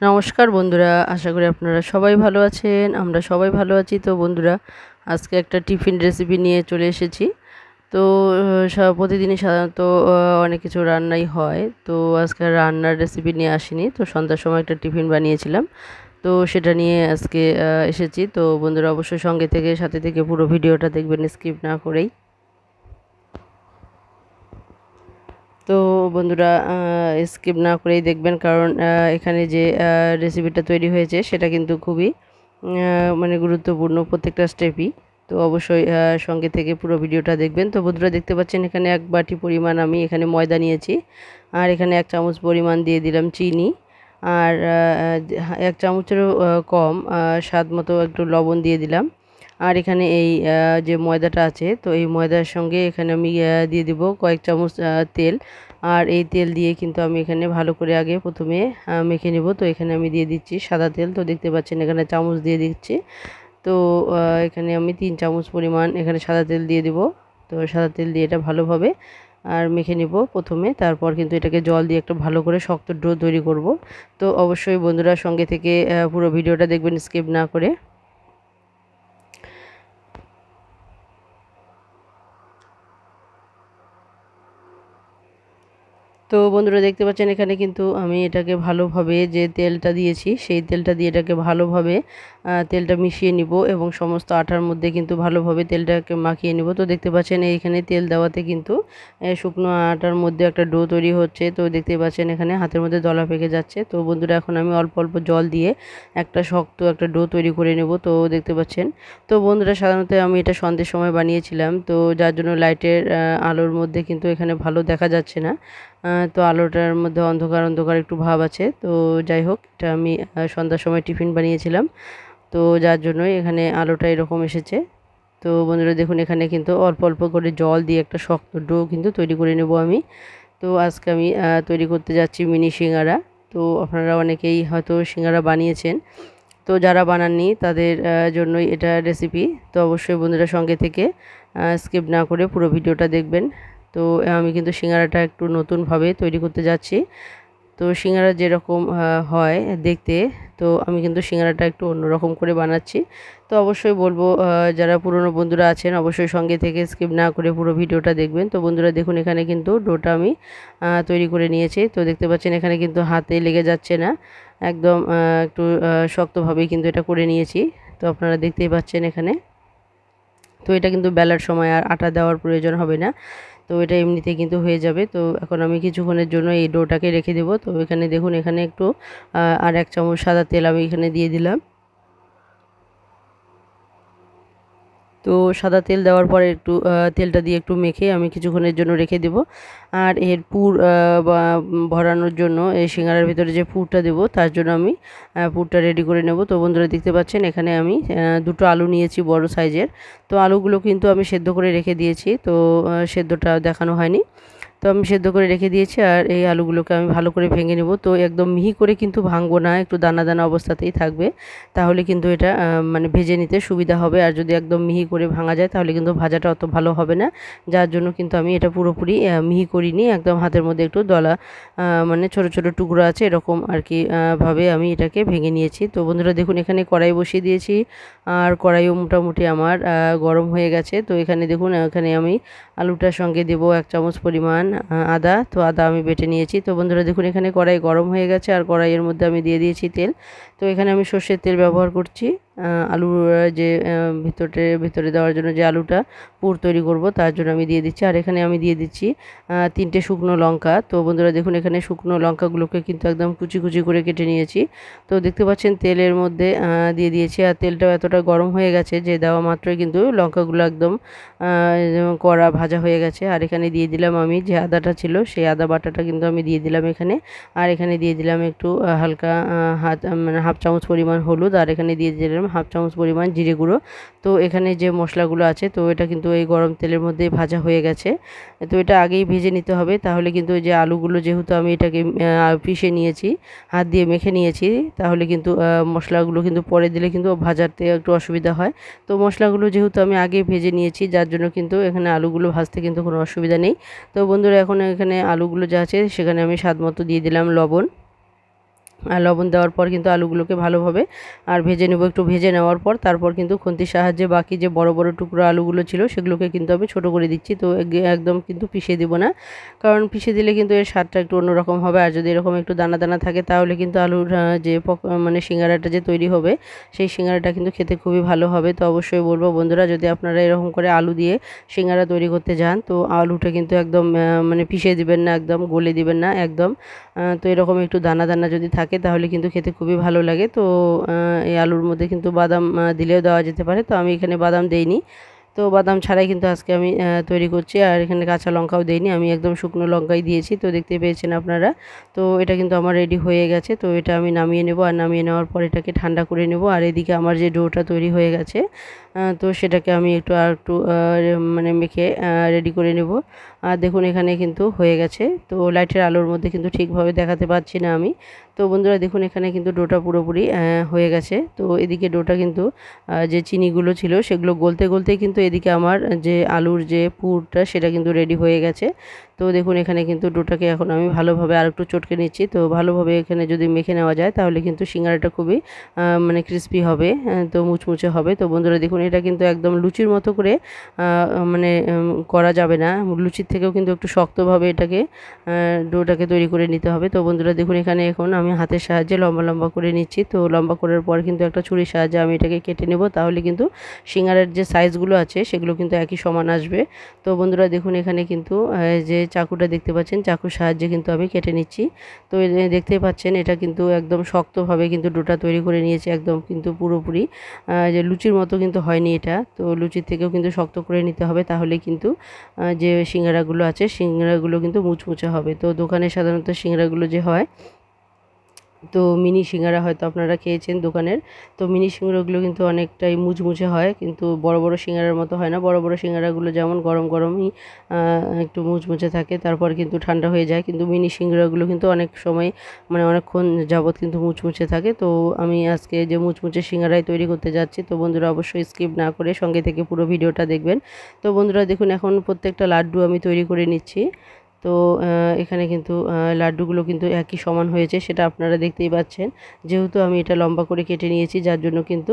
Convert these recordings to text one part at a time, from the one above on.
নমস্কার বন্ধুরা, আশা করি আপনারা সবাই ভালো আছেন, আমরা সবাই ভালো আছি। তো বন্ধুরা, আজকে একটা টিফিন রেসিপি নিয়ে চলে এসেছি। তো প্রতিদিনই সাধারণত অনেক কিছু রান্নাই হয়। তো আজকে রান্নার রেসিপি নিয়ে আসিনি, তো সন্ধ্যার সময় একটা টিফিন বানিয়েছিলাম। তো সেটা নিয়ে আজকে এসেছি। তো বন্ধুরা, অবশ্যই সঙ্গে থেকে, সাথে থেকে পুরো ভিডিওটা দেখবেন, স্কিপ না করেই। তো বন্ধুরা স্কিপ না করেই দেখবেন কারণ এখানে যে রেসিপিটা তৈরি হয়েছে সেটা কিন্তু খুবই মানে গুরুত্বপূর্ণ প্রত্যেকটা স্টেপই তো অবশ্যই সঙ্গে থেকে পুরো ভিডিওটা দেখবেন। তো বন্ধুরা, দেখতে পাচ্ছেন এখানে এক বাটি পরিমাণ আমি এখানে ময়দা নিয়েছি। আর এখানে এক চামচ পরিমাণ দিয়ে দিলাম চিনি। আর এক চামচেরও কম স্বাদ মতো একটু লবণ দিয়ে দিলাম। আর এখানে এই যে ময়দাটা আছে, তো এই ময়দার সঙ্গে এখানে আমি দিয়ে দিব কয়েক চামচ তেল। আর এই তেল দিয়ে কিন্তু আমি এখানে ভালো করে আগে প্রথমে মেখে নেব। তো এখানে আমি দিয়ে দিচ্ছি সাদা তেল। তো দেখতে পাচ্ছেন এখানে চামচ দিয়ে দিচ্ছি। তো এখানে আমি তিন চামচ পরিমাণ এখানে সাদা তেল দিয়ে দিব। তো সাদা তেল দিয়ে এটা ভালোভাবে, আর মেখে নিব প্রথমে। তারপর কিন্তু এটাকে জল দিয়ে একটা ভালো করে শক্ত ডো তৈরি করব। তো অবশ্যই বন্ধুরা সঙ্গে থেকে পুরো ভিডিওটা দেখবেন, স্কিপ না করে। তো বন্ধুরা দেখতে পাচ্ছেন, এখানে কিন্তু আমি এটাকে ভালোভাবে যে তেলটা দিয়েছি, সেই তেলটা দিয়ে এটাকে ভালোভাবে তেলটা মিশিয়ে নিব এবং সমস্ত আটার মধ্যে কিন্তু ভালোভাবে তেলটাকে মাখিয়ে নিব। তো দেখতে পাচ্ছেন, এইখানে তেল দেওয়াতে কিন্তু শুকনো আটার মধ্যে একটা ডো তৈরি হচ্ছে। তো দেখতে পাচ্ছেন, এখানে হাতের মধ্যে দলা পেকে যাচ্ছে। তো বন্ধুরা, এখন আমি অল্প অল্প জল দিয়ে একটা শক্ত একটা ডো তৈরি করে নেব। তো দেখতে পাচ্ছেন, তো বন্ধুরা, সাধারণত আমি এটা সন্ধ্যের সময় বানিয়েছিলাম। তো যার জন্য লাইটের আলোর মধ্যে কিন্তু এখানে ভালো দেখা যাচ্ছে না। তো আলোটার মধ্যে অন্ধকার অন্ধকার একটু ভাব আছে। তো যাই হোক, এটা আমি সন্ধ্যার সময় টিফিন বানিয়েছিলাম। তো যার জন্যই এখানে আলোটা এরকম এসেছে। তো বন্ধুরা, দেখুন, এখানে কিন্তু অল্প অল্প করে জল দিয়ে একটা শক্ত ডো কিন্তু তৈরি করে নেব আমি। তো আজকে আমি তৈরি করতে যাচ্ছি মিনি সিঙ্গারা। তো আপনারা অনেকেই হয়তো সিঙ্গারা বানিয়েছেন। তো যারা বানাননি, তাদের জন্যই এটা রেসিপি তো অবশ্যই বন্ধুরা সঙ্গে থেকে স্কিপ না করে পুরো ভিডিওটা দেখবেন। তো আমি কিন্তু সিঙ্গারাটা একটু নতুনভাবে তৈরি করতে যাচ্ছি। তো, সিঙ্গারা যেরকম হয় দেখতে, তো আমি কিন্তু সিঙ্গারাটা একটু অন্যরকম করে বানাচ্ছি। তো অবশ্যই বলব যারা পুরনো বন্ধুরা আছেন, অবশ্যই সঙ্গে থেকে স্কিপ না করে পুরো ভিডিওটা দেখবেন। তো বন্ধুরা, দেখুন এখানে কিন্তু ডোটা আমি তৈরি করে নিয়েছি। তো দেখতে পাচ্ছেন এখানে কিন্তু হাতে লেগে যাচ্ছে না। একদম একটু শক্তভাবেই কিন্তু এটা করে নিয়েছি। তো আপনারা দেখতেই পাচ্ছেন এখানে। তো এটা কিন্তু বেলার সময়, আর আটা দেওয়ার প্রয়োজন হবে না। তো এটা এমনিতে কিন্তু হয়ে যাবে। তো এখন আমি কিছুক্ষণের জন্য এই ডোটাকে রেখে দেবো। তো এখানে দেখুন, এখানে একটু আর এক চামচ সাদা তেল আমি এখানে দিয়ে দিলাম। তো সাদা তেল দেওয়ার পরে একটু তেলটা দিয়ে একটু মেখে আমি কিছুক্ষণের জন্য রেখে দেব। আর এর পুর ভরানোর জন্য এই সিঙ্গারার ভিতরে যে পুরটা দেব, তার জন্য আমি পুরটা রেডি করে নেব। তো বন্ধুরা দেখতে পাচ্ছেন, এখানে আমি দুটো আলু নিয়েছি বড় সাইজের তো আলুগুলো কিন্তু আমি সেদ্ধ করে রেখে দিয়েছি। তো সেদ্ধটা দেখানো হয়নি। তো আমি সেদ্ধ করে রেখে দিয়েছি আর এই আলুগুলোকে আমি ভালো করে ভেঙে নেব। তো একদম মিহি করে কিন্তু ভাঙবো না, একটু দানা দানা অবস্থাতেই থাকবে। তাহলে কিন্তু এটা মানে ভেজে নিতে সুবিধা হবে। আর যদি একদম মিহি করে ভাঙা যায় তাহলে কিন্তু ভাজাটা অত ভালো হবে না। যার জন্য কিন্তু আমি এটা পুরোপুরি মিহি করিনি। একদম হাতের মধ্যে একটু দলা মানে ছোট ছোট টুকরো আছে এরকম আর কি ভাবে আমি এটাকে ভেঙে নিয়েছি। তো বন্ধুরা দেখুন, এখানে কড়াই বসিয়ে দিয়েছি। আর কড়াইও মোটামুটি আমার গরম হয়ে গেছে। তো এখানে দেখুন, এখানে আমি আলুটার সঙ্গে দেবো এক চামচ পরিমাণ আদা। তো আদা আমি বেটে নিয়েছি। তো বন্ধুরা, দেখুন, এখানে কড়াই গরম হয়ে গেছে, আর কড়াইয়ের মধ্যে আমি দিয়ে দিয়েছি তেল। তো এখানে আমি সর্ষের তেল ব্যবহার করছি। আলুর যে ভিতরে ভিতরে দেওয়ার জন্য যে আলুটা, পুর তৈরি করব, তার জন্য আমি দিয়ে দিচ্ছি। আর এখানে আমি দিয়ে দিচ্ছি তিনটে শুকনো লঙ্কা। তো বন্ধুরা, দেখুন, এখানে শুকনো লঙ্কাগুলোকে কিন্তু একদম কুচি কুচি করে কেটে নিয়েছি। তো দেখতে পাচ্ছেন, তেলের মধ্যে দিয়ে দিয়েছি। আর তেলটাও এতটা গরম হয়ে গেছে যে, দেওয়া মাত্রই কিন্তু লঙ্কাগুলো একদম কড়া ভাজা হয়ে গেছে। আর এখানে দিয়ে দিলাম আমি যে আদাটা ছিল, সেই আদা বাটাটা কিন্তু আমি দিয়ে দিলাম এখানে। আর এখানে দিয়ে দিলাম একটু হালকা হাত মানে হাফ চামচ পরিমাণ হলুদ। আর এখানে দিয়ে দিলাম হাফ চামচ পরিমাণ জিরে গুঁড়ো। তো এখানে যে মশলাগুলো আছে, তো এটা কিন্তু এই গরম তেলের মধ্যে ভাজা হয়ে গেছে। তো এটা আগেই ভেজে নিতে হবে, তাহলে কিন্তু যে আলুগুলো যেহেতু আমি এটাকে পিষে নিয়েছি, হাত দিয়ে মেখে নিয়েছি, তাহলে কিন্তু মশলাগুলো কিন্তু পরে দিলে কিন্তু ভাজাতে একটু অসুবিধা হয়। তো মশলাগুলো যেহেতু আমি আগে ভেজে নিয়েছি, যার জন্য কিন্তু এখানে আলুগুলো ভাজতে কিন্তু কোনো অসুবিধা নেই। তো বন্ধুরা, এখন এখানে আলুগুলো যা আছে, সেখানে আমি স্বাদ মতো দিয়ে দিলাম লবণ। আর লবণ দেওয়ার পর কিন্তু আলুগুলোকে ভালোভাবে আর ভেজে নেব। একটু ভেজে নেওয়ার পর তারপর কিন্তু খুন্তির সাহায্যে বাকি যে বড় বড় টুকরো আলুগুলো ছিল সেগুলোকে কিন্তু আমি ছোট করে দিচ্ছি। তো একদম কিন্তু পিষে দিব না। কারণ পিষে দিলে কিন্তু এর স্বাদটা একটু অন্যরকম হবে। আর যদি এরকম একটু দানা দানা থাকে তাহলে কিন্তু আলুর যে মানে সিঙ্গারাটা যে তৈরি হবে সেই সিঙ্গারাটা কিন্তু খেতে খুবই ভালো হবে। তো অবশ্যই বলব বন্ধুরা, যদি আপনারা এরকম করে আলু দিয়ে সিঙ্গারা তৈরি করতে যান তো আলুটা কিন্তু একদম মানে পিষে দিবেন না, একদম গলে দিবেন না, একদম তো এরকম একটু দানা দানা যদি থাকে তাহলে কিন্তু খেতে খুবই ভালো লাগে। তো এই আলুর মধ্যে কিন্তু বাদাম দিলেও দেওয়া যেতে পারে। তো আমি এখানে বাদাম দেইনি। তো বাদাম ছাড়াই কিন্তু আজকে আমি তৈরি করছি। আর এখানে কাঁচা লঙ্কাও দিইনি। আমি একদম শুকনো লঙ্কাই দিয়েছি। তো দেখতে পেয়েছেন আপনারা। তো এটা কিন্তু আমার রেডি হয়ে গেছে। তো এটা আমি নামিয়ে নেব। আর নামিয়ে নেওয়ার পর এটাকে ঠান্ডা করে নেব। আর এদিকে আমার যে ডোটা তৈরি হয়ে গেছে তো সেটাকে আমি একটু আর একটু মানে মেখে রেডি করে নেব। আর দেখুন এখানে কিন্তু হয়ে গেছে। তো লাইটের আলোর মধ্যে কিন্তু ঠিকভাবে দেখাতে পাচ্ছি না আমি। তো বন্ধুরা দেখুন এখানে কিন্তু ডোটা পুরোপুরি হয়ে গেছে। তো এদিকে ডোটা কিন্তু যে চিনিগুলো ছিল সেগুলো গলতে গলতে কিন্তু এদিকে আমার যে আলুর যে পুরটা সেটা কিন্তু রেডি হয়ে গেছে। তো দেখুন এখানে কিন্তু ডোটাকে এখন আমি ভালোভাবে আর একটু চটকে নিচ্ছি। তো ভালোভাবে এখানে যদি মেখে নেওয়া যায় তাহলে কিন্তু সিঙ্গারাটা খুবই মানে ক্রিস্পি হবে তো মুচমুচে হবে। তো বন্ধুরা দেখুন এটা কিন্তু একদম লুচির মতো করে মানে করা যাবে না। লুচির থেকেও কিন্তু একটু শক্তভাবে এটাকে ডোটাকে তৈরি করে নিতে হবে। তো বন্ধুরা দেখুন এখানে এখন আমি হাতের সাহায্যে লম্বা লম্বা করে নিচ্ছি। তো লম্বা করার পর কিন্তু একটা ছুরির সাহায্যে আমি এটাকে কেটে নেব। তাহলে কিন্তু সিঙ্গারের যে সাইজগুলো আছে সেগুলো কিন্তু একই সমান আসবে। তো বন্ধুরা দেখুন এখানে কিন্তু যে চাকুটা দেখতে পাচ্ছেন, চাকুর সাহায্যে কিন্তু আমি কেটে নিচ্ছি। তো দেখতেই পাচ্ছেন এটা কিন্তু একদম শক্তভাবে কিন্তু ডোটা তৈরি করে নিয়েছে, একদম কিন্তু পুরোপুরি। যে লুচির মতো কিন্তু হয়নি এটা। তো লুচির থেকেও কিন্তু শক্ত করে নিতে হবে। তাহলে কিন্তু যে সিঙ্গারাগুলো আছে সিঙ্গারাগুলো কিন্তু মুচমুচে হবে। তো দোকানে সাধারণত সিঙ্গারাগুলো যে হয় তো মিনি সিঙ্গারা হয়তো আপনারা খেয়েছেন দোকানের। তো মিনি সিঙ্গারাগুলো কিন্তু অনেকটাই মুচমুচে হয়, কিন্তু বড় বড় সিঙ্গারার মতো হয় না। বড় বড় সিঙ্গারাগুলো যেমন গরম গরমই একটু মুচমুচে থাকে, তারপর কিন্তু ঠান্ডা হয়ে যায়। কিন্তু মিনি সিঙ্গারাগুলো কিন্তু অনেক সময় মানে অনেকক্ষণ যাবৎ কিন্তু মুচমুচে থাকে। তো আমি আজকে যে মুচমুচে সিঙ্গারাই তৈরি করতে যাচ্ছি, তো বন্ধুরা অবশ্যই স্কিপ না করে সঙ্গে থেকে পুরো ভিডিওটা দেখবেন। তো বন্ধুরা দেখুন, এখন প্রত্যেকটা লাড্ডু আমি তৈরি করে নিচ্ছি। তো এখানে কিন্তু লাড্ডুগুলো কিন্তু একই সমান হয়েছে, সেটা আপনারা দেখতেই পাচ্ছেন। যেহেতু আমি এটা লম্বা করে কেটে নিয়েছি, যার জন্য কিন্তু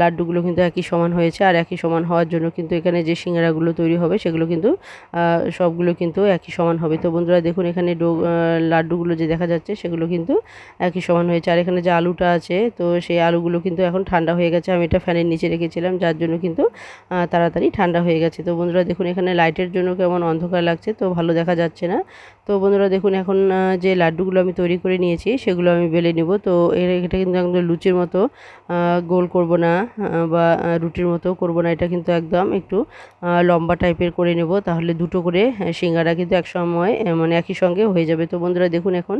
লাড্ডুগুলো কিন্তু একই সমান হয়েছে, আর একই সমান হওয়ার জন্য কিন্তু এখানে যে সিঙ্গারাগুলো তৈরি হবে, সেগুলো কিন্তু সবগুলো কিন্তু একই সমান হবে। তো বন্ধুরা দেখুন, এখানে ডো লাড্ডুগুলো যে দেখা যাচ্ছে, সেগুলো কিন্তু একই সমান হয়েছে। আর এখানে যে আলুটা আছে, তো সেই আলুগুলো কিন্তু এখন ঠান্ডা হয়ে গেছে, আমি এটা ফ্যানের নিচে রেখেছিলাম, যার জন্য কিন্তু তাড়াতাড়ি ঠান্ডা হয়ে গেছে। তো বন্ধুরা দেখুন, এখানে লাইটের জন্য কেমন অন্ধকার লাগছে, তো ভালো দেখা যাচ্ছে। যাচ্ছে না তো বন্ধুরা দেখুন এখন যে লাড্ডুগুলো আমি তৈরি করে নিয়েছি, সেগুলো আমি বেলে নিব। তো এটা কিন্তু একদম লুচির মতো গোল করব না বা রুটির মতো করব না, এটা কিন্তু একদম একটু লম্বা টাইপের করে নেব, তাহলে দুটো করে সিঙ্গারা কিন্তু এক সময় মানে একই সঙ্গে হয়ে যাবে। তো বন্ধুরা দেখুন এখন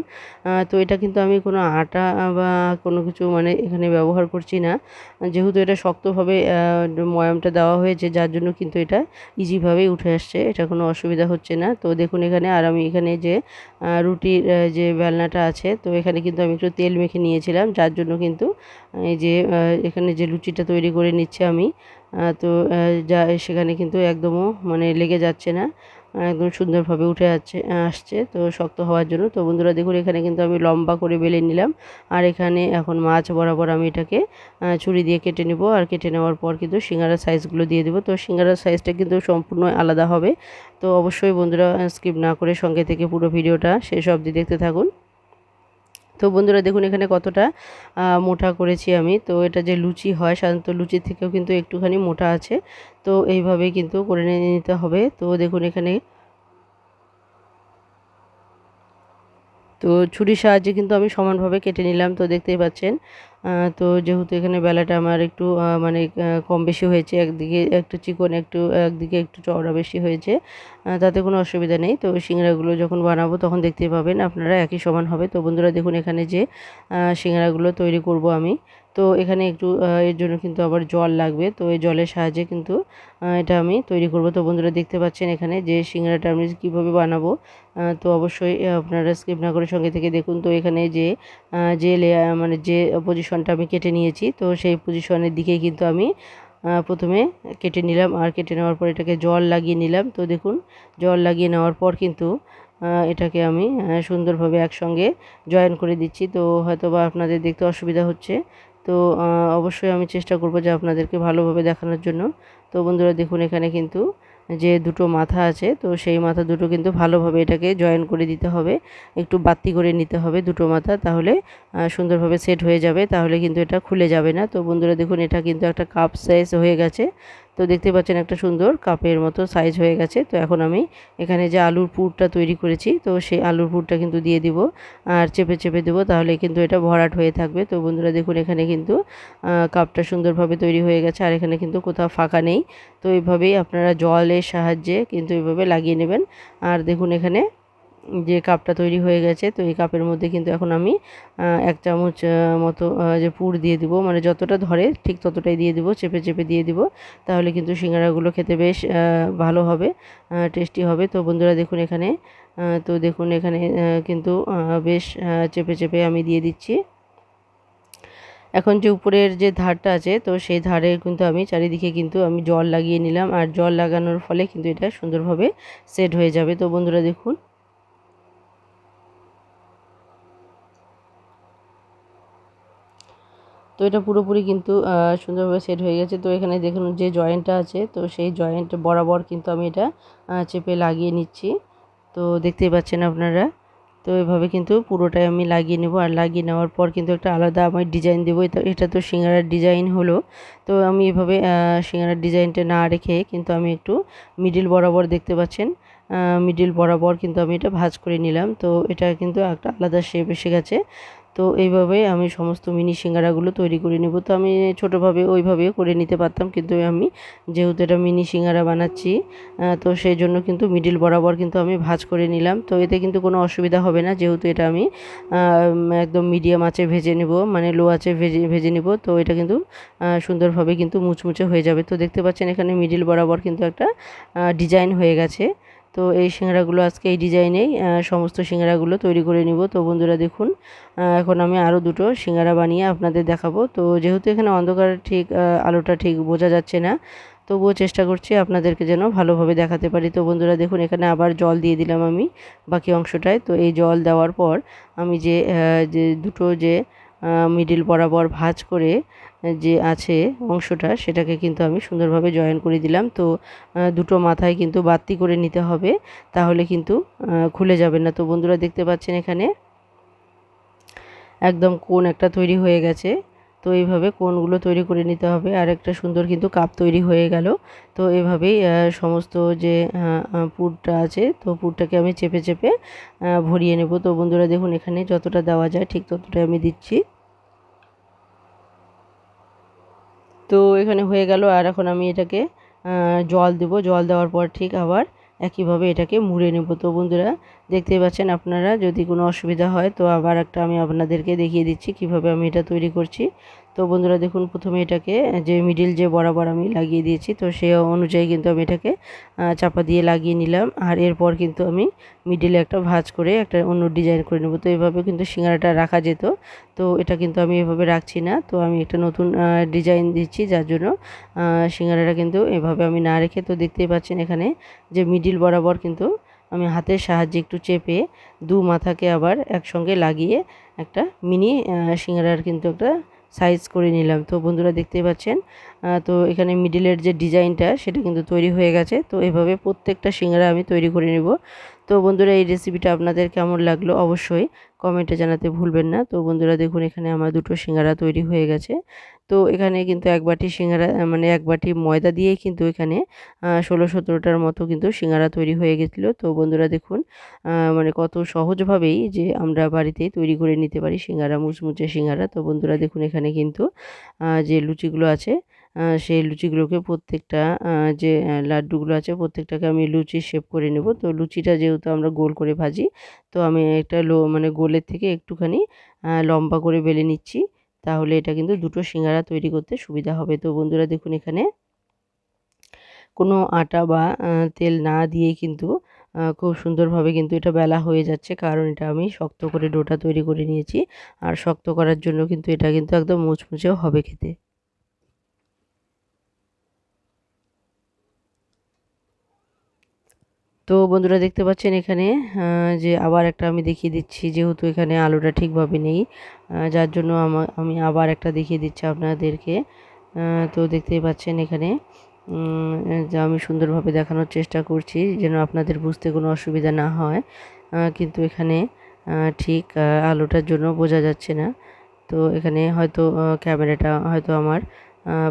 তো এটা কিন্তু আমি কোনো আটা বা কোনো কিছু মানে এখানে ব্যবহার করছি না। যেহেতু এটা শক্তভাবে ময়ামটা দেওয়া হয়েছে, যার জন্য কিন্তু এটা ইজিভাবেই উঠে আসছে, এটা কোনো অসুবিধা হচ্ছে না। তো দেখুন এখানে, আর আমি এখানে যে রুটির যে বেলনাটা আছে, তো এখানে কিন্তু আমি একটু তেল মেখে নিয়েছিলাম, যার জন্য কিন্তু এই যে এখানে যে লুচিটা তৈরি করে নিচ্ছে আমি তো যা, সেখানে কিন্তু একদমও মানে লেগে যাচ্ছে না। একদম সুন্দরভাবে উঠে আসছে আসছে, তো শক্ত হওয়ার জন্য। তো বন্ধুরা, দেখুন, এখানে কিন্তু আমি লম্বা করে বেলে নিলাম। আর এখানে এখন মাছ বরাবর আমি এটাকে ছুরি দিয়ে কেটে নেব। আর কেটে নেওয়ার পর কিন্তু সিঙ্গারার সাইজগুলো দিয়ে দেবো। তো সিঙ্গারার সাইজটা কিন্তু সম্পূর্ণ আলাদা হবে। তো অবশ্যই বন্ধুরা স্কিপ না করে সঙ্গে থেকে পুরো ভিডিওটা শেষ অবধি দেখতে থাকুন। তো বন্ধুরা দেখুন এখানে কতটা মোটা করেছি আমি। তো এটা যে লুচি হয়, সাধারণত লুচির থেকেও কিন্তু একটুখানি মোটা আছে। তো এইভাবে কিন্তু করে নিতে হবে। তো দেখুন এখানে তো ছুরির সাহায্যে কিন্তু আমি সমানভাবে কেটে নিলাম। তো দেখতেই পাচ্ছেন তো যেহেতু এখানে বেলাটা আমার একটু মানে কম বেশি হয়েছে, একদিকে একটু চিকন, একটু, একদিকে একটু চওড়া বেশি হয়েছে। তাতে কোনো অসুবিধা নেই। তো সিংড়াগুলো যখন বানাবো তখন দেখতে পাবেন আপনারা একই সমান হবে। তো বন্ধুরা দেখুন এখানে যে সিংড়াগুলো তৈরি করব আমি। তো এখানে একটু এর জন্য কিন্তু আবার জল লাগবে। তো এই জলের সাহায্যে কিন্তু এটা আমি তৈরি করব। তো বন্ধুরা দেখতে পাচ্ছেন এখানে যে সিঙ্গারাটা আমি কীভাবে বানাবো। তো অবশ্যই আপনারা স্কিপ না করে সঙ্গে থেকে দেখুন। তো এখানে যে যে মানে যে পজিশনটা আমি কেটে নিয়েছি, তো সেই পজিশনের দিকেই কিন্তু আমি প্রথমে কেটে নিলাম আর কেটে নেওয়ার পর এটাকে জল লাগিয়ে নিলাম। তো দেখুন, জল লাগিয়ে নেওয়ার পর কিন্তু এটাকে আমি সুন্দরভাবে একসঙ্গে জয়েন করে দিচ্ছি। তো হয়তো বা আপনাদের দেখতে অসুবিধা হচ্ছে। তো অবশ্যই আমি চেষ্টা করব যে আপনাদেরকে ভালোভাবে দেখানোর জন্য। তো বন্ধুরা, দেখুন এখানে কিন্তু যে দুটো মাথা আছে, তো সেই মাথা দুটো কিন্তু ভালোভাবে এটাকে জয়েন করে দিতে হবে। একটু বাতি করে নিতে হবে দুটো মাথা, তাহলে সুন্দরভাবে সেট হয়ে যাবে, তাহলে কিন্তু এটা খুলে যাবে না। তো বন্ধুরা দেখুন, এটা কিন্তু একটা কাপ সাইজ হয়ে গেছে। তো দেখতে পাচ্ছেন একটা সুন্দর কাপের মতো সাইজ হয়ে গেছে। তো এখন আমি এখানে যে আলুর পুরটা তৈরি করেছি, তো সেই আলুর পুরটা কিন্তু দিয়ে দিব আর চেপে চেপে দেবো, তাহলে কিন্তু এটা ভরাট হয়ে থাকবে। তো বন্ধুরা দেখুন, এখানে কিন্তু কাপটা সুন্দরভাবে তৈরি হয়ে গেছে আর এখানে কিন্তু কোথাও ফাঁকা নেই। তো এইভাবেই আপনারা জলের সাহায্যে কিন্তু এইভাবে লাগিয়ে নেবেন। আর দেখুন এখানে যে কাপটা তৈরি হয়ে গেছে, তো এই কাপের মধ্যে কিন্তু এখন আমি এক চামচ মতো যে পুর দিয়ে দিব মানে যতটা ধরে ঠিক ততটাই দিয়ে দিব, চেপে চেপে দিয়ে দিব, তাহলে কিন্তু সিঙ্গারাগুলো খেতে বেশ ভালো হবে টেস্টি হবে। তো বন্ধুরা দেখুন এখানে তো দেখুন এখানে কিন্তু বেশ চেপে চেপে আমি দিয়ে দিচ্ছি। এখন যে উপরের যে ধারটা আছে, তো সেই ধারে কিন্তু আমি চারিদিকে কিন্তু আমি জল লাগিয়ে নিলাম, আর জল লাগানোর ফলে কিন্তু এটা সুন্দরভাবে সেট হয়ে যাবে। তো বন্ধুরা দেখুন তো এটা পুরোপুরি কিন্তু সুন্দরভাবে সেট হয়ে গেছে। তো এখানে দেখুন যে জয়েন্টটা আছে, তো সেই জয়েন্ট বরাবর কিন্তু আমি এটা চেপে লাগিয়ে নিচ্ছি। তো দেখতেই পাচ্ছেন আপনারা, তো এভাবে কিন্তু পুরোটাই আমি লাগিয়ে নেব। আর লাগিয়ে নেওয়ার পর কিন্তু একটা আলাদা আমি ডিজাইন দেবো। এটা তো সিঙ্গারার ডিজাইন হলো। তো আমি এভাবে সিঙ্গারার ডিজাইনটা না রেখে কিন্তু আমি একটু মিডিল বরাবর দেখতে পাচ্ছেন মিডিল বরাবর কিন্তু আমি এটা ভাজ করে নিলাম। তো এটা কিন্তু একটা আলাদা শেপ এসে গেছে। তো এইভাবে আমি সমস্ত মিনি সিঙ্গারাগুলো তৈরি করে নেব। তো আমি ছোটোভাবে ওইভাবে করে নিতে পারতাম, কিন্তু আমি যেহেতু এটা মিনি সিঙ্গারা বানাচ্ছি তো সেই জন্য কিন্তু মিডিল বরাবর কিন্তু আমি ভাজ করে নিলাম। তো এতে কিন্তু কোনো অসুবিধা হবে না, যেহেতু এটা আমি একদম মিডিয়াম আছে ভেজে নেব মানে লো আছে ভেজে ভেজে নেব। তো এটা কিন্তু সুন্দরভাবে কিন্তু মুচমুচে হয়ে যাবে। তো দেখতে পাচ্ছেন এখানে মিডিল বরাবর কিন্তু একটা ডিজাইন হয়ে গেছে। তো এই সিঙ্গারাগুলো আজকে এই ডিজাইনেই সমস্ত সিঙ্গারাগুলো তৈরি করে নিব। তো বন্ধুরা দেখুন এখন আমি আরও দুটো সিঙ্গারা বানিয়ে আপনাদের দেখাবো। তো যেহেতু এখানে অন্ধকার, ঠিক আলোটা ঠিক বোঝা যাচ্ছে না, তবুও চেষ্টা করছি আপনাদেরকে যেন ভালোভাবে দেখাতে পারি। তো বন্ধুরা দেখুন, এখানে আবার জল দিয়ে দিলাম আমি বাকি অংশটায়। তো এই জল দেওয়ার পর আমি যে যে দুটো যে মিডিল বরাবর ভাজ করে যে আছে অংশটা, সেটাকে কিন্তু আমি সুন্দরভাবে জয়েন করে দিলাম। তো দুটো মাথায় কিন্তু বাতি করে নিতে হবে, তাহলে কিন্তু খুলে যাবে না। তো বন্ধুরা দেখতে পাচ্ছেন এখানে একদম কোন একটা তৈরি হয়ে গেছে। তো এইভাবে কোনগুলো তৈরি করে নিতে হবে। আর একটা সুন্দর কিন্তু কাপ তৈরি হয়ে গেল। তো এভাবেই সমস্ত যে পুরটা আছে, তো পুরটাকে আমি চেপে চেপে ভরিয়ে নেব। তো বন্ধুরা দেখুন এখানে যতটা দেওয়া যায় ঠিক ততটাই আমি দিচ্ছি। তো এখানে হয়ে গেল আর এখন আমি এটাকে জল দেব। জল দেওয়ার পর ঠিক আবার একইভাবে এটাকে মুড়ে নেব। তো বন্ধুরা, দেখতেই পাচ্ছেন আপনারা যদি কোনো অসুবিধা হয়, তো আবার একটা আমি আপনাদেরকে দেখিয়ে দিচ্ছি কীভাবে আমি এটা তৈরি করছি। তো বন্ধুরা দেখুন, প্রথমে এটাকে যে মিডিল যে বরাবর আমি লাগিয়ে দিয়েছি, তো সে অনুযায়ী কিন্তু আমি এটাকে চাপা দিয়ে লাগিয়ে নিলাম। আর এরপর কিন্তু আমি মিডিলে একটা ভাজ করে একটা অন্য ডিজাইন করে নেব। তো এভাবে কিন্তু সিঙ্গারাটা রাখা যেত। তো এটা কিন্তু আমি এভাবে রাখছি না। তো আমি একটা নতুন ডিজাইন দিচ্ছি, যার জন্য সিঙ্গারাটা কিন্তু এভাবে আমি না রেখে, তো দেখতেই পাচ্ছেন এখানে যে মিডিল বরাবর কিন্তু আমি হাতের সাহায্যে একটু চেপে দু মাথাকে আবার একসঙ্গে লাগিয়ে একটা মিনি সিঙ্গারার কিন্তু একটা সাইজ করে নিলাম। তো বন্ধুরা দেখতেই পাচ্ছেন তো এখানে মিডিলের যে ডিজাইনটা সেটা কিন্তু তৈরি হয়ে গেছে। তো এভাবে প্রত্যেকটা সিঙ্গারা আমি তৈরি করে নেব। তো বন্ধুরা, এই রেসিপিটা আপনাদের কেমন লাগল অবশ্যই কমেন্টে জানাতে ভুলবেন না। তো বন্ধুরা, দেখুন, এখানে আমার দুটো সিঙ্গারা তৈরি হয়ে গেছে। তো এখানে কিন্তু এক বাটি সিঙ্গারা মানে এক বাটি ময়দা দিয়েই কিন্তু এখানে ষোলো সতেরোটার মতো কিন্তু সিঙ্গারা তৈরি হয়ে গেছিল। তো বন্ধুরা, দেখুন মানে কত সহজভাবেই যে আমরা বাড়িতেই তৈরি করে নিতে পারি সিঙ্গারা, মুচমুচে সিঙ্গারা। তো বন্ধুরা, দেখুন, এখানে কিন্তু যে লুচিগুলো আছে সেই লুচিগুলোকে প্রত্যেকটা যে লাড্ডুগুলো আছে প্রত্যেকটাকে আমি লুচি শেপ করে নেব। তো লুচিটা যেহেতু আমরা গোল করে ভাজি, তো আমি একটা লো মানে গোলের থেকে একটুখানি লম্বা করে বেলে নিচ্ছি। তাহলে এটা কিন্তু দুটো সিঙ্গারা তৈরি করতে সুবিধা হবে। তো বন্ধুরা দেখুন এখানে, কোনো আটা বা তেল না দিয়েই কিন্তু খুব সুন্দরভাবে কিন্তু এটা বেলা হয়ে যাচ্ছে। কারণ এটা আমি শক্ত করে ডোটা তৈরি করে নিয়েছি। আর শক্ত করার জন্য কিন্তু এটা কিন্তু একদম মুচমুচেও হবে খেতে। তো বন্ধুরা দেখতে পাচ্ছেন এখানে যে আবার একটা আমি দেখিয়ে দিচ্ছি, যেহেতু এখানে আলুটা ঠিকভাবে নেই যার জন্য আমা- আবার একটা দেখিয়ে দিচ্ছি আপনাদেরকে। তো দেখতেই পাচ্ছেন এখানে যে আমি সুন্দরভাবে দেখানোর চেষ্টা করছি, যেন আপনাদের বুঝতে কোনো অসুবিধা না হয়। কিন্তু এখানে ঠিক আলুটার জন্য বোঝা যাচ্ছে না। তো এখানে হয়তো ক্যামেরাটা হয়তো আমার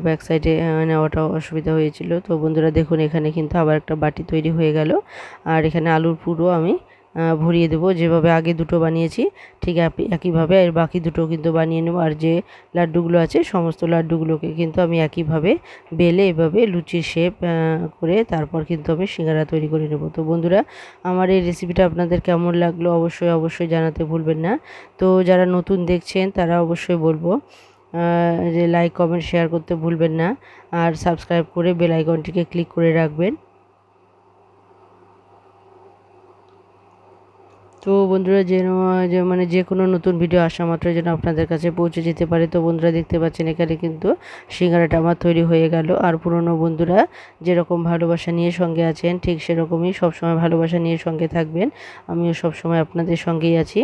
ব্যাক সাইডে নেওয়াটা অসুবিধা হয়েছিল। তো বন্ধুরা দেখুন, এখানে কিন্তু আবার একটা বাটি তৈরি হয়ে গেল। আর এখানে আলুর পুরো আমি ভরিয়ে দেবো। যেভাবে আগে দুটো বানিয়েছি, ঠিক একই- একইভাবে আর বাকি দুটো কিন্তু বানিয়ে নেব। আর যে লাড্ডুগুলো আছে, সমস্ত লাড্ডুগুলোকে কিন্তু আমি একইভাবে বেলে এভাবে লুচির শেপ করে তারপর কিন্তু আমি সিঙ্গারা তৈরি করে নেব। তো বন্ধুরা, আমার এই রেসিপিটা আপনাদের কেমন লাগল অবশ্যই অবশ্যই জানাতে ভুলবেন না। তো যারা নতুন দেখছেন, তারা অবশ্যই বলব যে লাইক কমেন্ট শেয়ার করতে ভুলবেন না। আর সাবস্ক্রাইব করে বেল আইকনটিকে ক্লিক করে রাখবেন। তো বন্ধুরা, যেন, যে মানে যে কোনো নতুন ভিডিও আসা মাত্র যেন আপনাদের কাছে পৌঁছে যেতে পারে। তো বন্ধুরা, দেখতে পাচ্ছেন এখানে কিন্তু সিঙ্গারাটা আমার তৈরি হয়ে গেল। আর পুরনো বন্ধুরা যেরকম ভালোবাসা নিয়ে সঙ্গে আছেন, ঠিক সেরকমই সবসময় ভালোবাসা নিয়ে সঙ্গে থাকবেন। আমিও সবসময় আপনাদের সঙ্গেই আছি।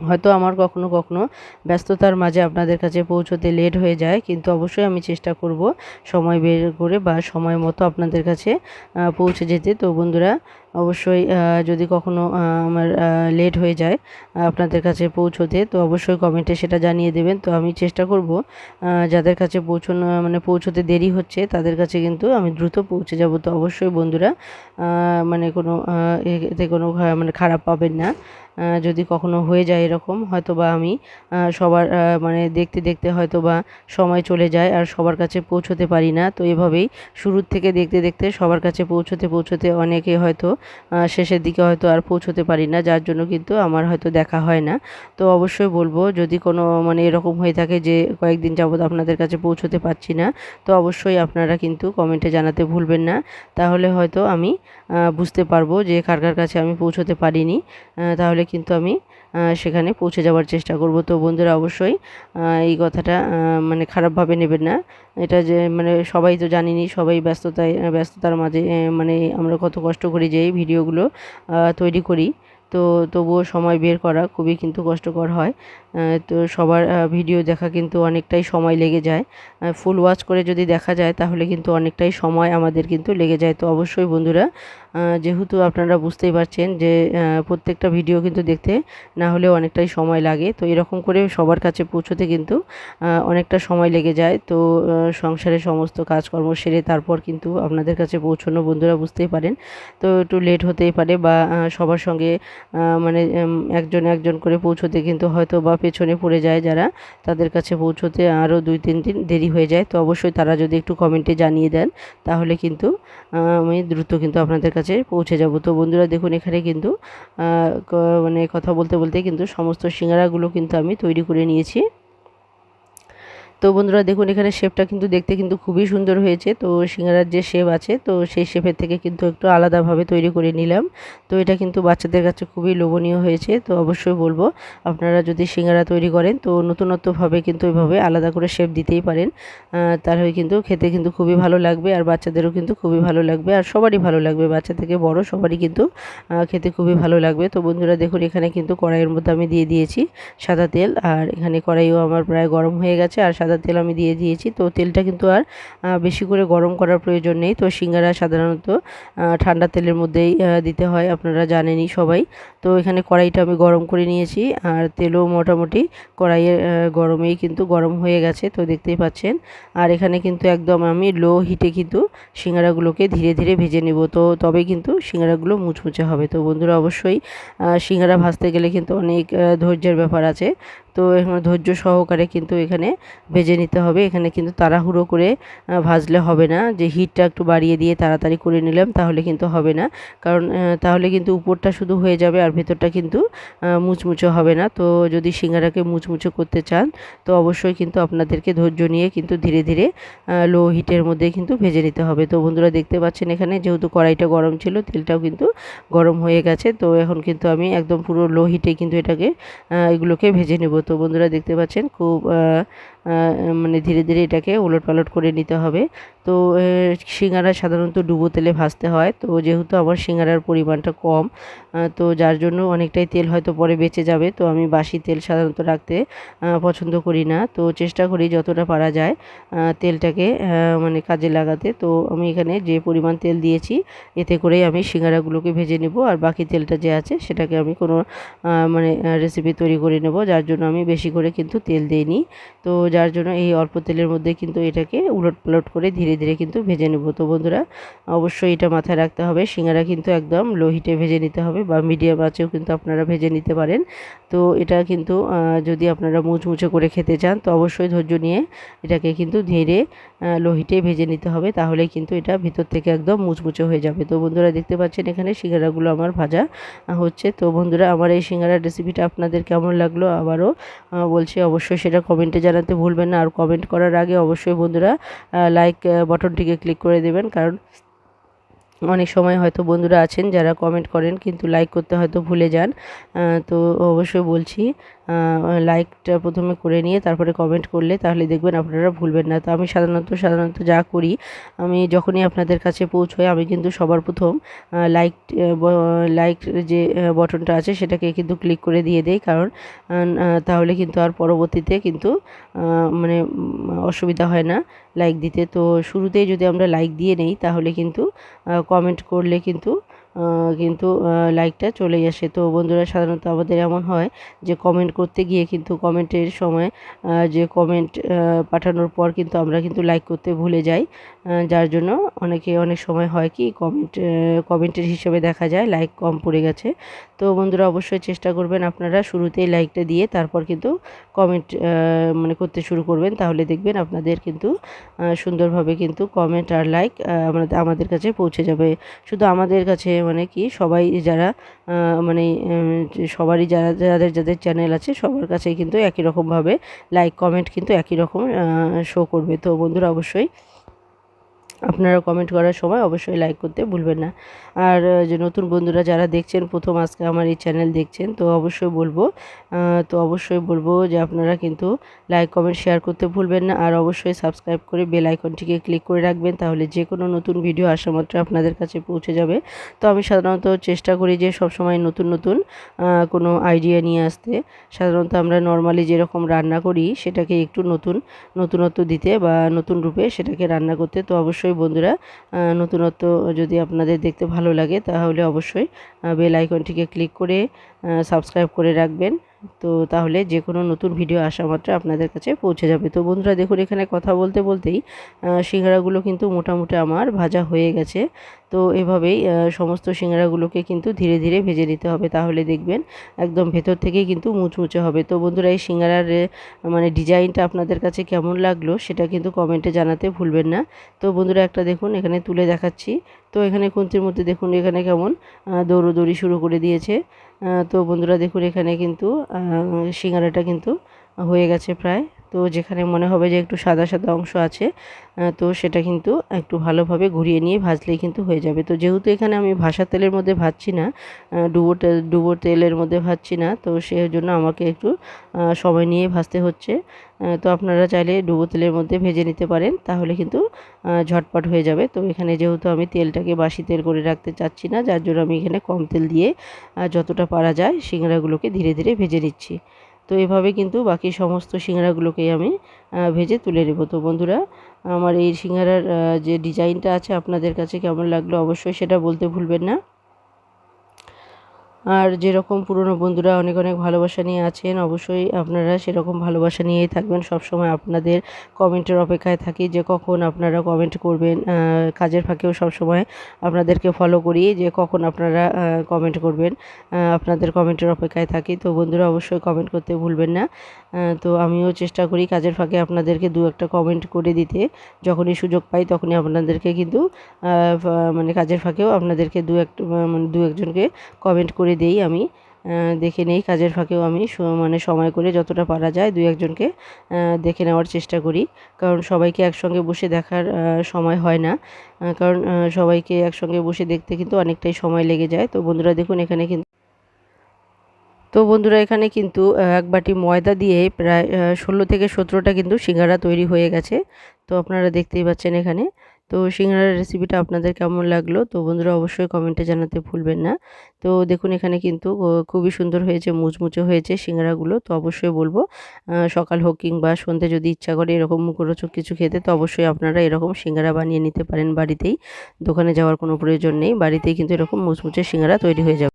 হয়তো আমার কখনো কখনো ব্যস্ততার মাঝে আপনাদের কাছে পৌঁছতে লেট হয়ে যায়, কিন্তু অবশ্যই আমি চেষ্টা করব সময় বের করে বা সময় মতো আপনাদের কাছে পৌঁছে যেতে। তো বন্ধুরা অবশ্যই যদি কখনো আমার লেট হয়ে যায় আপনাদের কাছে পৌঁছোতে, তো অবশ্যই কমেন্টে সেটা জানিয়ে দেবেন। তো আমি চেষ্টা করব যাদের কাছে পৌঁছানো মানে পৌঁছোতে দেরি হচ্ছে, তাদের কাছে কিন্তু আমি দ্রুত পৌঁছে যাব। তো অবশ্যই বন্ধুরা মানে কোনো এতে কোনো মানে খারাপ পাবেন না। যদি কখনো হয়ে যায় এরকম হয়তো বা আমি সবার মানে দেখতে দেখতে হয়তো বা সময় চলে যায় আর সবার কাছে পৌঁছতে পারি না। তো এভাবেই শুরুর থেকে দেখতে দেখতে সবার কাছে পৌঁছতে পৌঁছতে অনেকে হয়তো শেষের দিকে হয়তো আর পৌঁছতে পারি না, যার জন্য কিন্তু আমার হয়তো দেখা হয় না। তো অবশ্যই বলব, যদি কোনো মানে এরকম হয়ে থাকে যে কয়েকদিন যাবত আপনাদের কাছে পৌঁছতে পারছি না, তো অবশ্যই আপনারা কিন্তু কমেন্টে জানাতে ভুলবেন না। তাহলে হয়তো আমি বুঝতে পারব যে কার কার কাছে আমি পৌঁছতে পারিনি। তাহলে কিন্তু আমি সেখানে পৌঁছে যাওয়ার চেষ্টা করব। তো বন্ধুরা, অবশ্যই এই কথাটা মানে খারাপভাবে নেবেন না। এটা যে মানে সবাই তো জানিনি, সবাই ব্যস্ততায়, ব্যস্ততার মাঝে মানে আমরা কত কষ্ট করি যে এই ভিডিওগুলো তৈরি করি। তো তবুও সময় বের করা খুবই কিন্তু কষ্টকর হয়। তো সবার ভিডিও দেখা কিন্তু অনেকটাই সময় লেগে যায়। ফুল ওয়াচ করে যদি দেখা যায়, তাহলে কিন্তু অনেকটাই সময় আমাদের কিন্তু লেগে যায়। তো অবশ্যই বন্ধুরা যেহেতু আপনারা বুঝতেই পারছেন যে প্রত্যেকটা ভিডিও কিন্তু দেখতে না হলে অনেকটাই সময় লাগে। তো এরকম করে সবার কাছে পৌঁছতে কিন্তু অনেকটা সময় লেগে যায়। তো আহ, সংসারের সমস্ত কাজকর্ম সেরে তারপর কিন্তু আপনাদের কাছে পৌঁছানো বন্ধুরা বুঝতেই পারেন। তো একটু লেট হতেই পারে বা সবার সঙ্গে মানে একজন একজন করে পৌঁছতে কিন্তু হয়তো বা পেছনে পড়ে যায় যারা। তাদের কাছে পৌঁছতে আরও দুই তিন দিন দেরি হয়ে যায়। তো অবশ্যই তারা যদি একটু কমেন্টে জানিয়ে দেন তাহলে কিন্তু আমি দ্রুত কিন্তু আপনাদের কাছে পৌঁছে যাব। তো বন্ধুরা দেখুন, এখানে কিন্তু মানে কথা বলতে বলতে কিন্তু সমস্ত সিঙ্গারাগুলো কিন্তু আমি তৈরি করে নিয়েছি। তো বন্ধুরা দেখুন, এখানে শেপটা কিন্তু দেখতে কিন্তু খুবই সুন্দর হয়েছে। তো সিঙ্গারার যে শেপ আছে, তো সেই শেপের থেকে কিন্তু একটু আলাদাভাবে তৈরি করে নিলাম। তো এটা কিন্তু বাচ্চাদের কাছে খুবই লোভনীয় হয়েছে, তো অবশ্যই বলব, আপনারা যদি সিঙ্গারা তৈরি করেন, তো নতুনত্বভাবে কিন্তু এভাবে আলাদা করে শেপ দিতেই পারেন। তাহলে কিন্তু খেতে কিন্তু খুবই ভালো লাগবে, আর বাচ্চাদেরও কিন্তু খুবই ভালো লাগবে, আর সবারই ভালো লাগবে। বাচ্চা থেকে বড় সবারই কিন্তু খেতে খুবই ভালো লাগবে। তো বন্ধুরা দেখুন, এখানে কিন্তু কড়াইয়ের মধ্যে আমি দিয়ে দিয়েছি সাদা তেল, আর এখানে কড়াইও আমার প্রায় গরম হয়ে গেছে, আর সাদা তেল আমি দিয়ে দিয়েছি। তো তেলটা কিন্তু আর বেশি করে গরম করার প্রয়োজন নেই। তো সিঙ্গারা সাধারণত ঠান্ডা তেলের মধ্যেই দিতে হয়, আপনারা জানেনই সবাই। তো এখানে কড়াইটা আমি গরম করে নিয়েছি, আর তেলও মোটামুটি কড়াইয়ের গরমেই কিন্তু গরম হয়ে গেছে, তো দেখতেই পাচ্ছেন। আর এখানে কিন্তু একদম আমি লো হিটে কিন্তু সিঙ্গারাগুলোকে ধীরে ধীরে ভেজে নেব। তো তবে কিন্তু সিঙ্গারাগুলো মুচমুচে হবে। তো বন্ধুরা, অবশ্যই সিঙ্গারা ভাজতে গেলে কিন্তু অনেক ধৈর্যের ব্যাপার আছে। তো এখানে ধৈর্য সহকারে কিন্তু এখানে ভেজে নিতে হবে। এখানে কিন্তু তাড়াহুড়ো করে ভাজলে হবে না। যে হিটটা একটু বাড়িয়ে দিয়ে তাড়াতাড়ি করে নিলাম তাহলে কিন্তু হবে না। কারণ তাহলে কিন্তু উপরটা শুধু হয়ে যাবে আর ভেতরটা কিন্তু মুচমুচে হবে না। তো যদি সিঙ্গারাকে মুচমুচে করতে চান, তো অবশ্যই কিন্তু আপনাদেরকে ধৈর্য নিয়ে কিন্তু ধীরে ধীরে লো হিটের মধ্যে কিন্তু ভেজে নিতে হবে। তো বন্ধুরা দেখতে পাচ্ছেন এখানে যেহেতু কড়াইটা গরম ছিল, তেলটাও কিন্তু গরম হয়ে গেছে। তো এখন কিন্তু আমি একদম পুরো লো হিটে কিন্তু এটাকে এগুলোকে ভেজে নেব। তো বন্ধুরা দেখতে পাচ্ছেন খুব মানে ধীরে ধীরে এটাকে উলট পালট করে নিতে হবে। তো সিঙ্গারা সাধারণত ডুবো তেলে ভাজতে হয়। তো যেহেতু আমার সিঙ্গারার পরিমাণটা কম তো যার জন্য অনেকটাই তেল হয়তো পরে বেঁচে যাবে। তো আমি বাসি তেল সাধারণত রাখতে পছন্দ করি না। তো চেষ্টা করি যতটা পারা যায় তেলটাকে মানে কাজে লাগাতে। তো আমি এখানে যে পরিমাণ তেল দিয়েছি, এতে করেই আমি সিঙ্গারাগুলোকে ভেজে নেব। আর বাকি তেলটা যে আছে, সেটাকে আমি কোনো মানে রেসিপি তৈরি করে নেব, যার জন্য আমি বেশি করে কিন্তু তেল দিইনি। তো যার জন্য এই অল্প তেলের মধ্যে কিন্তু এটাকে উলট পালট করে ধীরে ধীরে কিন্তু ভেজে নেব। তো বন্ধুরা, অবশ্যই এটা মাথায় রাখতে হবে। সিঙ্গারা কিন্তু একদম লো হিটে ভেজে নিতে হবে বা মিডিয়াম আঁচেও কিন্তু আপনারা ভেজে নিতে পারেন। তো এটা কিন্তু যদি আপনারা মুচমুচে করে খেতে চান, তো অবশ্যই ধৈর্য নিয়ে এটাকে কিন্তু ধীরে লো হিটে ভেজে নিতে হবে। তাহলে কিন্তু এটা ভিতর থেকে একদম মুচমুচে হয়ে যাবে। তো বন্ধুরা, দেখতে পাচ্ছেন এখানে সিঙ্গারাগুলো আমার ভাজা হচ্ছে। তো বন্ধুরা, আমার এই সিঙ্গারার রেসিপিটা আপনাদের কেমন লাগল? আবারও বলছি অবশ্যই সেটা কমেন্টে জানাতে ভুলবেন না। আর কমেন্ট করার আগে অবশ্যই বন্ধুরা লাইক বটনটিকে ক্লিক করে দেবেন। কারণ অনেক সময় হয়তো বন্ধুরা আছেন যারা কমেন্ট করেন, কিন্তু লাইক করতে হয়তো ভুলে যান। তো অবশ্যই বলছি লাইকটা প্রথমে করে নিয়ে তারপরে কমেন্ট করলে তাহলে দেখবেন আপনারা ভুলবেন না। তো আমি সাধারণত সাধারণত যা করি, আমি যখনই আপনাদের কাছে পৌঁছই, আমি কিন্তু সবার প্রথম লাইক লাইক যে বটনটা আছে সেটাকে কিন্তু ক্লিক করে দিয়ে দেই। কারণ তাহলে কিন্তু আর পরবর্তীতে কিন্তু মানে অসুবিধা হয় না লাইক দিতে। তো শুরুতেই যদি আমরা লাইক দিয়ে নেই, তাহলে কিন্তু কমেন্ট করলে কিন্তু কিন্তু লাইকটা চলে আসে। তো বন্ধুরা, সাধারণত আমাদের এমন হয় যে কমেন্ট করতে গিয়ে কিন্তু কমেন্টের সময় যে কমেন্ট পাঠানোর পর কিন্তু আমরা কিন্তু লাইক করতে ভুলে যাই। যার জন্য অনেকে অনেক সময় হয় কি কমেন্ট কমেন্টের হিসেবে দেখা যায় লাইক কম পড়ে গেছে। তো বন্ধুরা, অবশ্যই চেষ্টা করবেন আপনারা শুরুতেই লাইকটা দিয়ে তারপর কিন্তু কমেন্ট মানে করতে শুরু করবেন। তাহলে দেখবেন আপনাদের কিন্তু সুন্দরভাবে কিন্তু কমেন্ট আর লাইক আমাদের কাছে পৌঁছে যাবে। শুধু আমাদের কাছে মানে কি সবাই যারা মানে সবারই যারা, যাদের যাদের চ্যানেল আছে সবার কাছেই কিন্তু একই রকমভাবে লাইক কমেন্ট কিন্তু একই রকম শো করবে। তো বন্ধুরা অবশ্যই আপনারা কমেন্ট করার সময় অবশ্যই লাইক করতে ভুলবেন না। আর যে নতুন বন্ধুরা যারা দেখছেন, প্রথম আজকে আমার এই চ্যানেল দেখছেন, তো অবশ্যই বলব তো অবশ্যই বলব যে আপনারা কিন্তু লাইক কমেন্ট শেয়ার করতে ভুলবেন না। আর অবশ্যই সাবস্ক্রাইব করে বেল আইকনটিকে ক্লিক করে রাখবেন, তাহলে যে কোনো নতুন ভিডিও আসা মাত্র আপনাদের কাছে পৌঁছে যাবে। তো আমি সাধারণত চেষ্টা করি যে সব সময় নতুন নতুন কোনো আইডিয়া নিয়ে আসতে। সাধারণত আমরা নর্মালি যেরকম রান্না করি, সেটাকে একটু নতুন, নতুনত্ব দিতে বা নতুন রূপে সেটাকে রান্না করতে, তো অবশ্যই বন্ধুরা নতুনত্ব যদি আপনাদের দেখতে ভালো লাগে তাহলে অবশ্যই বেল আইকনটিকে ক্লিক করে সাবস্ক্রাইব করে রাখবেন। তো তাহলে যে কোনো নতুন ভিডিও আসা মাত্র আপনাদের কাছে পৌঁছে যাবে। তো বন্ধুরা, দেখুন এখানে কথা বলতে বলতেই সিঙ্গারাগুলো কিন্তু মোটামুটি আমার ভাজা হয়ে গেছে। তো এভাবেই সমস্ত সিঙ্গারাগুলোকে কিন্তু ধীরে ধীরে ভেজে নিতে হবে। তাহলে দেখবেন একদম ভেতর থেকেই কিন্তু মুচমুচে হবে। তো বন্ধুরা, এই সিঙ্গারার মানে ডিজাইনটা আপনাদের কাছে কেমন লাগল সেটা কিন্তু কমেন্টে জানাতে ভুলবেন না। তো বন্ধুরা, একটা দেখুন, এখানে তুলে দেখাচ্ছি। তো এখানে খুন্তির মধ্যে দেখুন এখানে কেমন দৌড়োদৌড়ি শুরু করে দিয়েছে। তো বন্ধুরা দেখুন এখানে কিন্তু সিঙ্গারাটা কিন্তু হয়ে গেছে প্রায়। তো যেখানে মনে হবে যে একটু সাদা সাদা অংশ আছে তো সেটা কিন্তু একটু ভালোভাবে ঘুরিয়ে নিয়ে ভাজলেই কিন্তু হয়ে যাবে। তো যেহেতু এখানে আমি ভাসা তেলের মধ্যে ভাজছি না ডুবো ডুবো তেলের মধ্যে ভাজছি না, তো সেই জন্য আমাকে একটু সময় নিয়ে ভাজতে হচ্ছে। তো আপনারা চাইলে ডুবো তেলের মধ্যে ভেজে নিতে পারেন, তাহলে কিন্তু ঝটপট হয়ে যাবে। তো এখানে যেহেতু আমি তেলটাকে বাসি তেল করে রাখতে চাচ্ছি না, যার জন্য আমি এখানে কম তেল দিয়ে যতটা পারা যায় সিঙ্গারাগুলোকে ধীরে ধীরে ভেজে নিচ্ছি। তো এভাবে কিন্তু বাকি সমস্ত সিঙ্গারাগুলোকেই আমি ভেজে তুলে নেব। তো বন্ধুরা, আমার এই সিঙ্গারার যে ডিজাইনটা আছে আপনাদের কাছে কেমন লাগল অবশ্যই সেটা বলতে ভুলবেন না। আর যেরকম পুরনো বন্ধুরা অনেক অনেক ভালোবাসা নিয়ে আছেন, অবশ্যই আপনারা সেরকম ভালোবাসা নিয়েই থাকবেন। সবসময় আপনাদের কমেন্টের অপেক্ষায় থাকি যে কখন আপনারা কমেন্ট করবেন। কাজের ফাঁকেও সবসময় আপনাদেরকে ফলো করি যে কখন আপনারা কমেন্ট করবেন। আপনাদের কমেন্টের অপেক্ষায় থাকি। তো বন্ধুরা, অবশ্যই কমেন্ট করতে ভুলবেন না। তো আমিও চেষ্টা করি কাজের ফাঁকে আপনাদেরকে দু একটা কমেন্ট করে দিতে। যখনই সুযোগ পাই তখনই আপনাদেরকে কিন্তু মানে কাজের ফাঁকেও আপনাদেরকে দু একটা মানে দু একজনকে কমেন্ট করে দেই আমি। দেখে নেই, কাজের ফাঁকেও আমি মানে সময় করে যতটা পারা যায় দুই একজনকে দেখে নেওয়ার চেষ্টা করি। কারণ সবাইকে একসঙ্গে বসে দেখার সময় হয় না। কারণ সবাইকে একসঙ্গে বসে দেখতে কিন্তু অনেকটাই সময় লেগে যায়। তো বন্ধুরা দেখুন এখানে কিন্তু তো বন্ধুরা এখানে কিন্তু এক বাটি ময়দা দিয়ে প্রায় ষোলো থেকে সতেরোটা কিন্তু সিঙ্গারা তৈরি হয়ে গেছে। তো আপনারা দেখতেই পাচ্ছেন এখানে। তো সিঙ্গারার রেসিপিটা আপনাদের কেমন লাগল? তো বন্ধুরা অবশ্যই কমেন্টে জানাতে ভুলবেন না। তো দেখুন, এখানে কিন্তু খুবই সুন্দর হয়েছে, মুচমুচে হয়েছে সিঙ্গারাগুলো। তো অবশ্যই বলব সকাল হোক কিংবা সন্ধ্যে যদি ইচ্ছা করে এরকম মুখরোচক কিছু খেতে, তো অবশ্যই আপনারা এরকম সিঙ্গারা বানিয়ে নিতে পারেন বাড়িতেই। দোকানে যাওয়ার কোনো প্রয়োজন নেই। বাড়িতেই কিন্তু এরকম মুচমুচে সিঙ্গারা তৈরি হয়ে যাবে।